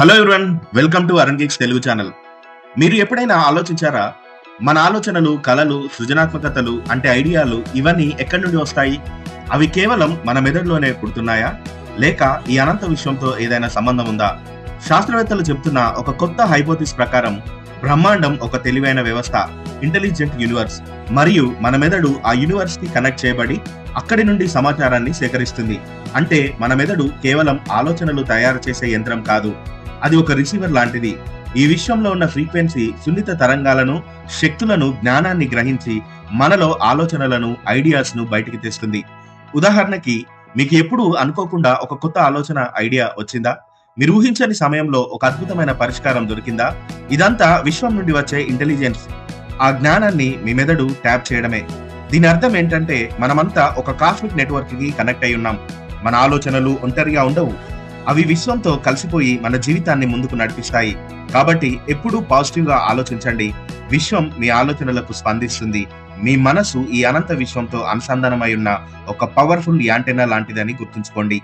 Hello everyone welcome to Arun geeks Telugu channel మీరు ఎప్పుడైనా ఆలోచించారా? మన ఆలోచనలు కళలు సృజనాత్మకతలు అంటే ఐడియాలు ఇవన్నీ ఎక్కడి నుండి వస్తాయి? అవి కేవలం మన మెదడులోనే పుడుతున్నాయా? లేక ఈ అనంత విశ్వంతో ఏదైనా సంబంధం ఉందా? శాస్త్రవేత్తలు చెప్తున్న ఒక కొత్త హైపోతిస్ ప్రకారం బ్రహ్మాండం ఒక తెలివైన వ్యవస్థ ఇంటెలిజెంట్ యూనివర్స్ మరియు మన మెదడు ఆ యూనివర్స్కి కనెక్ట్ చేయబడి అక్కడి నుండి సమాచారాన్ని సేకరిస్తుంది. అంటే మన మెదడు కేవలం ఆలోచనలు తయారు చేసే యంత్రం కాదు. అది ఒక రిసీవర్ లాంటిది. ఈ విశ్వంలో ఉన్న ఫ్రీక్వెన్సీ సున్నిత తరంగాలను శక్తులను జ్ఞానాన్ని గ్రహించి మనలో ఆలోచనలను ఐడియాస్ను బయటికి తెస్తుంది. ఉదాహరణకి మీకు ఎప్పుడు అనుకోకుండా ఒక కొత్త ఆలోచన ఐడియా వచ్చిందా? మీరు ఊహించని సమయంలో ఒక అద్భుతమైన పరిష్కారం దొరికిందా? ఇదంతా విశ్వం నుండి వచ్చే ఇంటెలిజెన్స్. ఆ జ్ఞానాన్ని మీ మెదడు ట్యాప్ చేయడమే. దీని అర్థం ఏంటంటే మనమంతా ఒక కాస్మిక్ నెట్వర్క్కి కనెక్ట్ అయి ఉన్నాం. మన ఆలోచనలు ఒంటరిగా ఉండవు. అవి విశ్వంతో కలిసిపోయి మన జీవితాన్ని ముందుకు నడిపిస్తాయి. కాబట్టి ఎప్పుడూ పాజిటివ్గా ఆలోచించండి. విశ్వం మీ ఆలోచనలకు స్పందిస్తుంది. మీ మనసు ఈ అనంత విశ్వంతో అనుసంధానమై ఉన్న ఒక పవర్ఫుల్ యాంటెనా లాంటిదని గుర్తుంచుకోండి.